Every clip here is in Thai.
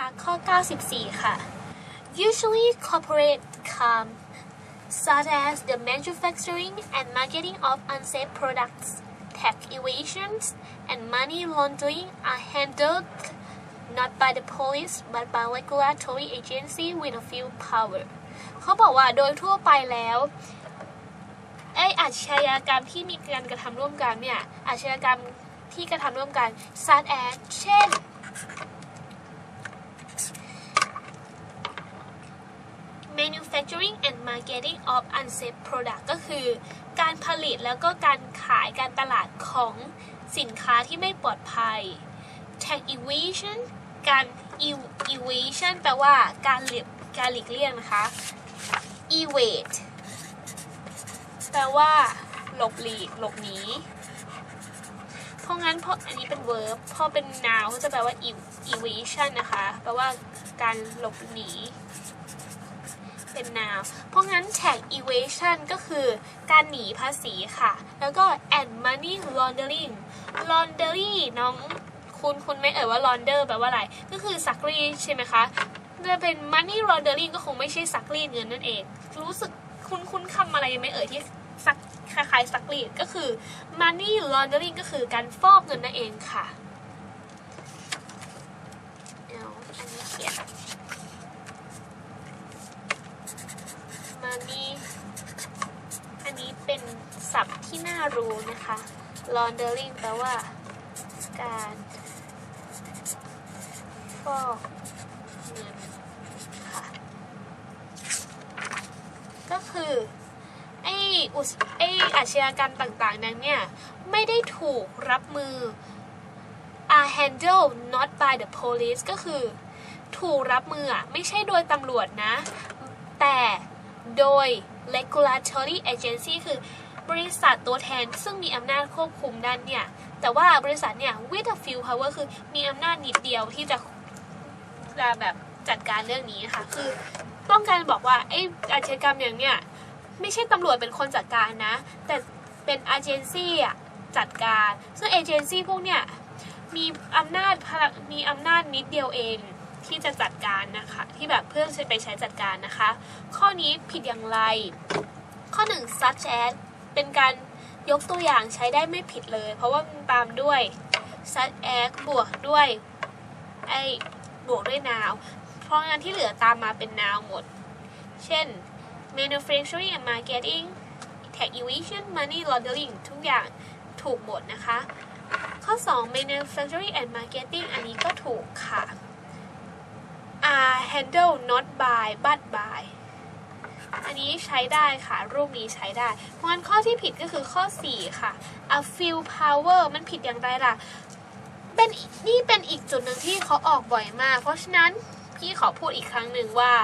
นะคะข้อ 94 ค่ะ usually corporate come such as the manufacturing and marketing of unsafe products tax evasions and money laundering are handled not by the police but by regulatory agency with a few power เขาบอกว่าโดยทั่วไปแล้วไออาชญากรรมที่มีการกระทำร่วมกันเนี่ยอาชญากรรมที่กระทำร่วมกัน such as เช่น manufacturing and marketing of unsafe product ก็คือ การผลิตแล้วก็การขายการตลาดของสินค้าที่ไม่ปลอดภัย tax evasion การ evasion แปลว่าการหลีกการหลีกเลี่ยงนะคะ evade แปลว่า หลบหลีกหลบหนีเพราะงั้นเพราะอันนี้เป็น verb พอเป็น noun ก็จะแปลว่า ev- evasion นะคะ แปลว่าการหลบหนี เป็น noun เพราะงั้น tax evasion ก็คือการหนีภาษีค่ะ แล้วก็ and money laundering laundry น้องคุณคุณไม่เอ่ยว่า launder แปลว่าอะไร ก็คือซักรีดใช่ไหมคะจะเป็น money laundering ก็คงไม่ใช่ซักรีดเงินนั่นเอง รู้สึกคุณคุณคำอะไรยังไม่เอ่ยที่ซักคล้ายๆซักรีดก็คือ money laundering ก็คือการฟอกเงินนั่นเองค่ะเอาอันนี้เขียน มานี่อันนี้ เป็นศัพท์ที่น่ารู้นะคะ laundering แปลว่าการฟอกเงินค่ะ ก็คือไอ้อุไอ้อาชญากรรมต่างๆ นั้นเนี่ย ไม่ได้ถูกรับมือ are handled not by the police ก็คือถูกรับมือไม่ใช่โดยตำรวจนะ แต่โดย regulatory agency คือบริษัทตัวแทนซึ่งมีอำนาจควบคุมด้านเนี่ย แต่ว่าบริษัทเนี่ย with a few power คือมีอำนาจนิดเดียวที่จะจะแบบจัดการเรื่องนี้ค่ะคือต้องการบอกว่าไอ้อาชญากรรมอย่างเนี้ยไม่ใช่ตำรวจเป็นคนจัดการนะ แต่เป็นเอเจนซี่อะจัดการ ซึ่งเอเจนซี่พวกเนี่ยมีอำนาจมีอำนาจนิดเดียวเอง ที่จะจัดการนะคะ ที่แบบเพื่อจะไปใช้จัดการนะคะ ข้อนี้ผิดอย่างไร ข้อหนึ่ง such as เป็นการยกตัวอย่างใช้ได้ไม่ผิดเลย เพราะว่ามันตามด้วย such as บวกด้วยไอ้บวกด้วย noun เพราะงั้นที่เหลือตามมาเป็น noun หมด เช่น manufacturing and marketing tax evasion money laundering ทุกอย่างถูกหมดนะคะ ข้อ 2 manufacturing and marketing อันนี้ก็ถูก Handle, not by but by อันนี้ใช้ได้ค่ะ รูปนี้ใช้ได้ เพราะงั้นข้อที่ผิดก็คือข้อ 4 ค่ะ a few power มันผิดอย่างไรล่ะ เป็นนี่เป็นอีกจุดหนึ่งที่เขาออกบ่อยมาก เพราะฉะนั้นพี่ขอพูดอีกครั้งหนึ่งว่า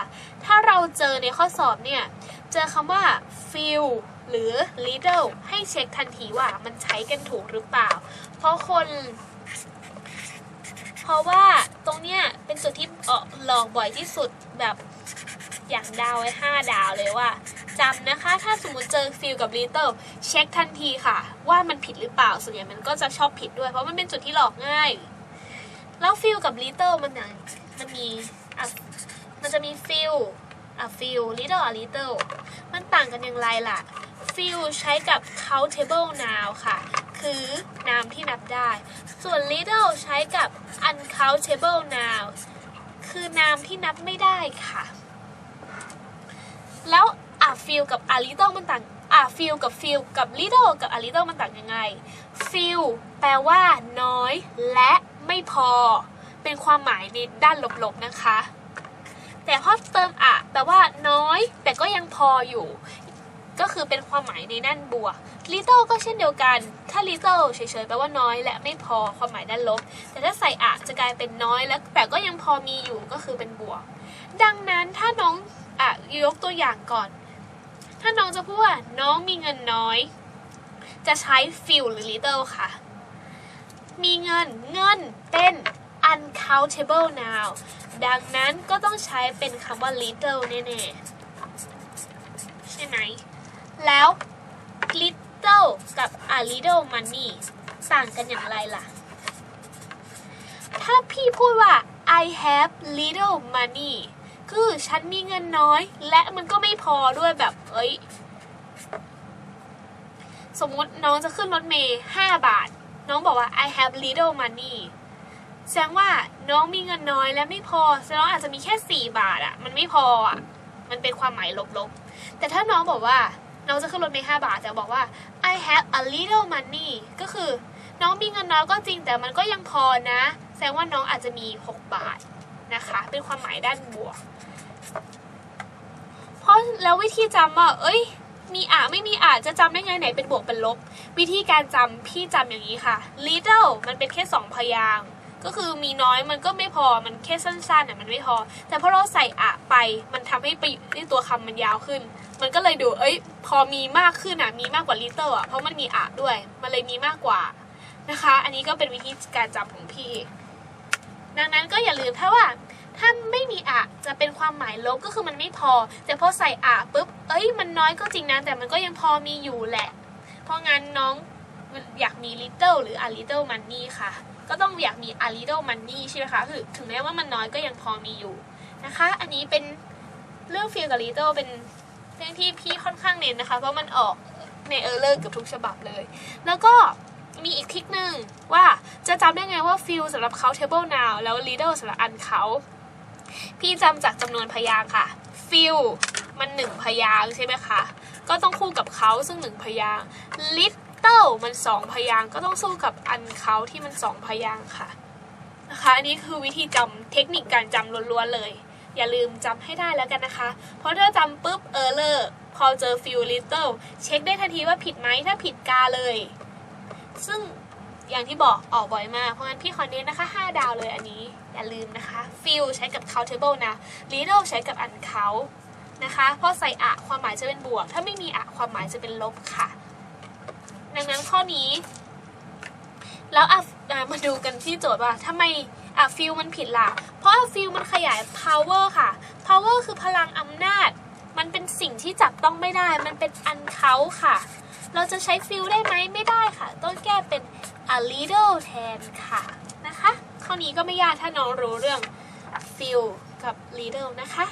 ถ้าเราเจอในข้อสอบเนี่ย เจอคำว่า few หรือ little ให้เช็คทันทีว่ามันใช้กันถูกหรือเปล่า เพราะคน เพราะว่าตรงเนี้ย เป็นจุดที่เออหลอกบ่อยที่สุดแบบอย่างดาวไว้5ดาวเลยว่าจำนะคะ ถ้าสมมติเจอฟิลกับ little เช็คทันทีค่ะ ว่ามันผิดหรือเปล่าส่วนใหญ่มันก็จะชอบผิดด้วย เพราะมันเป็นจุดที่หลอกง่าย แล้วฟิลกับ little มันมันมีอะมันจะมีฟิลอะฟิล little อะ little มันต่างกันอย่างไรล่ะฟิลใช้กับ countable noun ค่ะ คือนามที่นับได้ ส่วน little ใช้กับ uncountable noun คือนามที่นับไม่ได้ค่ะ แล้ว a feel กับ a little มันต่าง a feel กับ feel กับ little กับ a little มันต่างยังไง feel แปลว่า น้อยและไม่พอ เป็นความหมายในด้านลบๆนะคะ แต่พอเติมอะแปลว่าน้อย แต่ก็ยังพออยู่ ก็คือเป็นความหมายในด้านบวก little ก็เช่นเดียวกัน ถ้า little เฉยๆแปลว่าน้อยและไม่พอความหมายด้านลบ แต่ถ้าใส่อะจะกลายเป็นน้อยแล้วแต่ก็ยังพอมีอยู่ก็คือเป็นบวก ดังนั้นถ้าน้องอะยกตัวอย่างก่อน ถ้าน้องจะพูดว่าน้องมีเงินน้อย จะใช้ few หรือ little ค่ะ มีเงินเงินเป็น uncountable noun ดังนั้นก็ต้องใช้เป็นคำว่า little แน่ๆ ใช่ไหม แล้ว little กับ a little money ต่างกันอย่างไรล่ะ ถ้าพี่พูดว่า I have little money คือฉันมีเงินน้อย และมันก็ไม่พอด้วยแบบ เอ้ย สมมติน้องจะขึ้นรถเมย์ห้าบาท น้องบอกว่า I have little money แสดงว่าน้องมีเงินน้อยและไม่พอแสดงว่าอาจจะมีแค่สี่บาทอะมันไม่พออะมันเป็นความหมายลบๆ แต่ถ้าน้องบอกว่า น้องจะขึ้นรถเมล์ห้าบาท แต่บอกว่า I have a little money ก็คือ น้องมีเงินน้อยก็จริงแต่มันก็ยังพอนะ แสดงว่าน้องอาจจะมี 6 บาทนะคะ เป็นความหมายด้านบวก เพราะแล้ววิธีจำอะเอ้ย มีอะไม่มีอะจะจำได้ไงไหนเป็นบวกเป็นลบ วิธีการจำพี่จำอย่างนี้ค่ะ little มันเป็นแค่สองพยางค์ ก็คือมีน้อยมันก็ไม่พอมันแค่สั้นๆอะมันไม่พอ แต่พอเราใส่อะไปมันทำให้ประโยคที่ตัวคำมันยาวขึ้น มันก็เลยดูเอ้ย พอมีมากขึ้นอะมีมากกว่า little อะเพราะมันมีอะด้วย มันเลยมีมากกว่านะคะ อันนี้ก็เป็นวิธีการจำของพี่ ดังนั้นก็อย่าลืมถ้าว่าถ้าไม่มีอะจะเป็นความหมายลบก็คือมันไม่พอ แต่พอใส่อะปุ๊บเอ้ยมันน้อยก็จริงนะแต่มันก็ยังพอมีอยู่แหละ เพราะงั้นน้องอยากมี little หรือ a little money ค่ะ ก็ต้องอยากมี a little money ใช่ไหมคะคือถึงแม้ว่ามันน้อยก็ยังพอมีอยู่นะคะ อันนี้เป็นเรื่อง feel กับ little เป็นเรื่องที่พี่ค่อนข้างเน้นนะคะ เพราะมันออกในเออร์เลอร์เกือบทุกฉบับเลย แล้วก็มีอีกทริคหนึ่งว่าจะจำได้ไงว่า feel สำหรับเขา table now แล้ว little สำหรับอันเขาพี่จำจากจำนวนพยางค์ค่ะ feel มันหนึ่งพยางค์ใช่ไหมคะ ก็ต้องคู่กับเขาซึ่งหนึ่งพยางค์ little มันสองพยางก็ต้องสู้กับอันเขาที่มันสองพยางค่ะนะคะอันนี้คือวิธีจำเทคนิคการจำล้วนๆเลย อย่าลืมจำให้ได้แล้วกันนะคะ เพราะถ้าจำปุ๊บ error พอเจอ feel little เช็คได้ทันทีว่าผิดไหมถ้าผิดกาเลย ซึ่งอย่างที่บอกออกบ่อยมาก เพราะงั้นพี่ขอเน้นนะคะ 5 ดาวเลยอันนี้ อย่าลืมนะคะ feel ใช้กับ countable นะ little ใช้กับอันเขานะคะ เพราะใส่อะความหมายจะเป็นบวก ถ้าไม่มีอะความหมายจะเป็นลบค่ะ ดังนั้นข้อนี้ แล้วอะมาดูกันที่โจทย์ว่าทำไมอะ feel มันผิดล่ะ เพราะอะ feel มันขยาย power ค่ะ power คือพลังอำนาจ มันเป็นสิ่งที่จับต้องไม่ได้ มันเป็นอันเขาค่ะ เราจะใช้ feel ได้ไหมไม่ได้ค่ะ ต้องแก้เป็น a little แทนค่ะนะคะ ข้อนี้ก็ไม่ยากถ้าน้องรู้เรื่อง feel กับ little นะคะ